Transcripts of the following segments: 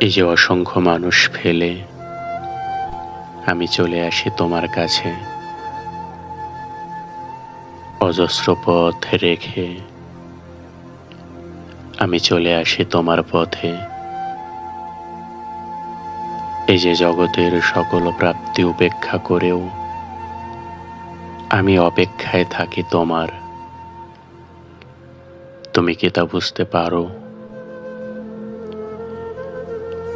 এই যে অসংখ্য মানুষ ফেলে, আমি চলে আসি তোমার কাছে। অজস্র পথ রেখে আমি চলে আসি তোমার পথে। এই যে জগতের সকল প্রাপ্তি উপেক্ষা করেও আমি অপেক্ষায় থাকি তোমার। তুমি কি তা বুঝতে পারো?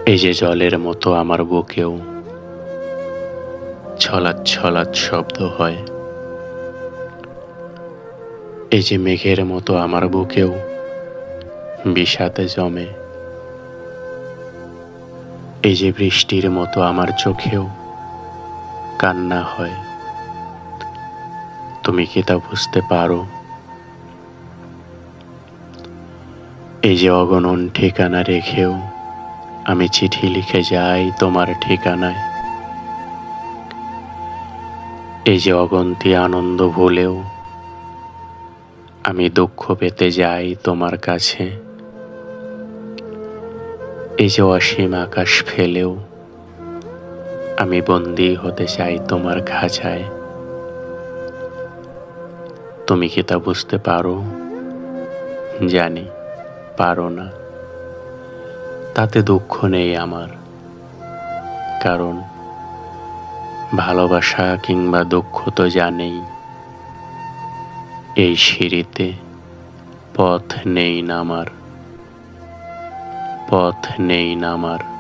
এই যে জলের মতো আমার বুকেও ছলাৎ শব্দ হয়। এই যে মেঘের মতো আমার বুকেও বিষাতে জমে। এই যে বৃষ্টির মতো আমার চোখেও কান্না হয়। তুমি কি তা বুঝতে পারো? এই যে অগণন ঠিকানা রেখেও আমি চিঠি লিখে যাই তোমার ঠিকানায়। এই যে অগন্তি আনন্দ ভুলেও আমি দুঃখ পেতে যাই তোমার কাছে। এই যে অসীম আকাশ ফেলেও আমি বন্দি হতে চাই তোমার খাঁচায়। তুমি কি তা বুঝতে পারো? জানি, পারো না। তাতে দুঃখ নেই আমার। কারণ ভালোবাসা কিংবা দুঃখ তো জানেই। এই সিঁড়িতে পথ নেই নামার পথ নেই নামার